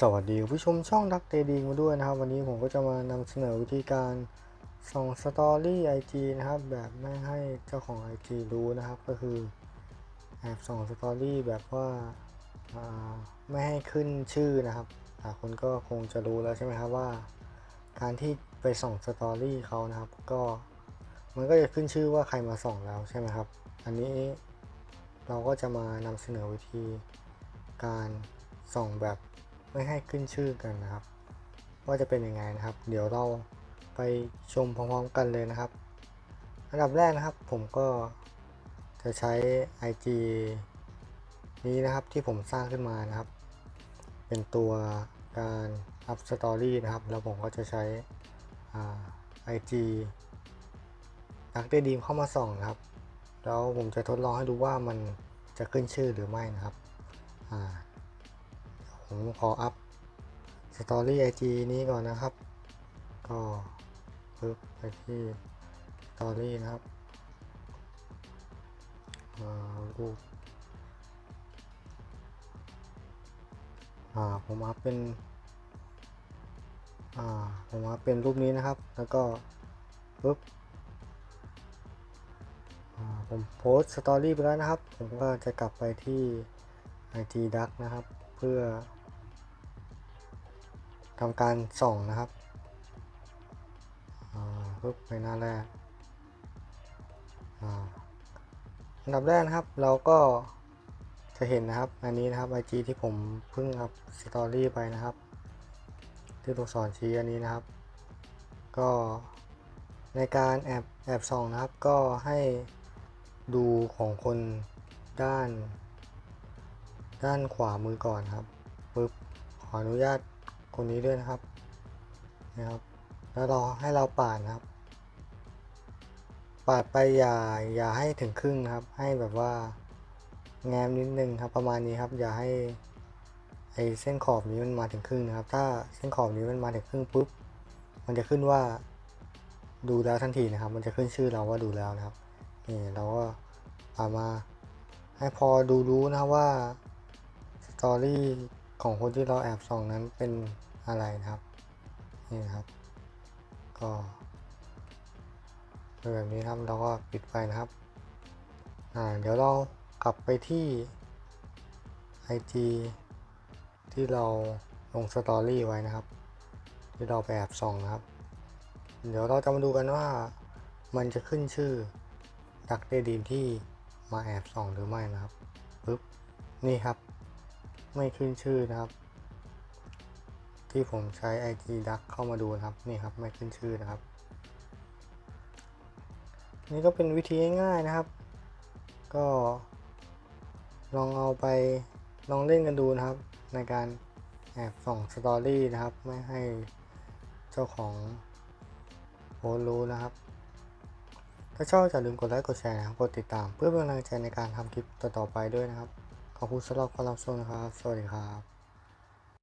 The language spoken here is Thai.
สวัสดีผู้ชมช่องดักเตดีมาด้วยนะครับ วันนี้ผมก็จะมานำเสนอวิธีการส่องสตอรี่ไอจีนะครับ แบบไม่ให้เจ้าของ IG รู้นะครับ ก็คือแอบส่องสตอรี่แบบว่าไม่ให้ขึ้นชื่อนะครับหลายคนก็คงจะรู้แล้วใช่ไหมครับว่า การที่ไปส่องสตอรี่เขานะครับ ก็มันก็จะขึ้นชื่อว่าใครมาส่องแล้วใช่ไหมครับ อันนี้เราก็จะมานำเสนอวิธีการส่องแบบ ไม่ให้ขึ้นชื่อกันนะครับ ว่าจะเป็นยังไงนะครับ เดี๋ยวเราไปชมพร้อมๆกันเลยนะครับ อันดับแรกนะครับผมก็จะใช้ IG นี้นะครับที่ผมสร้างขึ้นมานะครับ เป็นตัวการอัพสตอรี่นะครับ แล้วผมก็จะใช้ไอจีนักเตดีมเข้ามาส่องนะครับ แล้วผมจะทดลองให้ดูว่ามันจะขึ้นชื่อหรือไม่นะครับอ่า ผมขออัพสตอรี่ไอจีนี้ก่อนนะครับ ก็ปึ๊บไปที่สตอรี่นะครับรูปผมอัพเป็นผมอัพเป็นรูปนี้นะครับ แล้วก็ปึ๊บผมโพสสตอรี่ไปแล้วนะครับ ผมก็จะกลับไปที่ IG Duck นะครับ เพื่อ ทำการส่องนะครับปึ๊บไปหน้าแรกอันดับแรกนะครับเราก็จะเห็นนะครับ อันนี้นะครับ IG ที่ผมเพิ่งอัพสตอรี่ไปนะครับ ที่ตัวสอนชี้อันนี้นะครับ ก็ในการแอบแอบส่องนะครับ ก็ให้ดูของคนด้าน ด้านขวามือก่อนครับปึ๊บขออนุญาต คนนี้ด้วยนะครับนะครับ แล้วเราให้เราปาดนะครับ ปาดไปอย่าอย่าให้ถึงครึ่งนะครับ ให้แบบว่าแงมนิดนึงครับ ประมาณนี้ครับ อย่าให้ไอเส้นขอบนี้มันมาถึงครึ่งนะครับ ถ้าเส้นขอบนี้มันมาถึงครึ่งปุ๊บมันจะขึ้นว่าดูแล้วทันทีนะครับ มันจะขึ้นชื่อเราว่าดูแล้วนะครับนี่เราก็ปาดมาให้พอดูรู้นะครับว่าสตอรี่ของคนที่เราแอบส่องนั้นเป็น อะไรนะครับนี่นะครับ ก็เป็นแบบนี้ครับเราก็ปิดไปนะครับอ่าเดี๋ยวเรากลับไปที่ IG ที่เราลงสตอรี่ไว้นะครับ ที่เราไปแอบส่องนะครับ เดี๋ยวเราจะมาดูกันว่ามันจะขึ้นชื่อดักเดดีมที่มาแอบส่องหรือไม่นะครับปึ๊บนี่ครับ ไม่ขึ้นชื่อนะครับ ที่ผมใช้ IG Duck เข้ามาดูนะครับ นี่ครับไม่ขึ้นชื่อนะครับ นี่ก็เป็นวิธีง่ายๆนะครับ ก็ลองเอาไปลองเล่นกันดูนะครับ ในการแอบส่องสตอรี่นะครับ ไม่ให้เจ้าของโพสรู้นะครับ ถ้าชอบอย่าลืมกดไลค์กดแชร์นะครับกดติดตามเพื่อเป็นกำลังใจในการทำคลิปต่อๆไปด้วยนะครับ ขอบคุณสำหรับการรับชมนะครับ สวัสดีครับ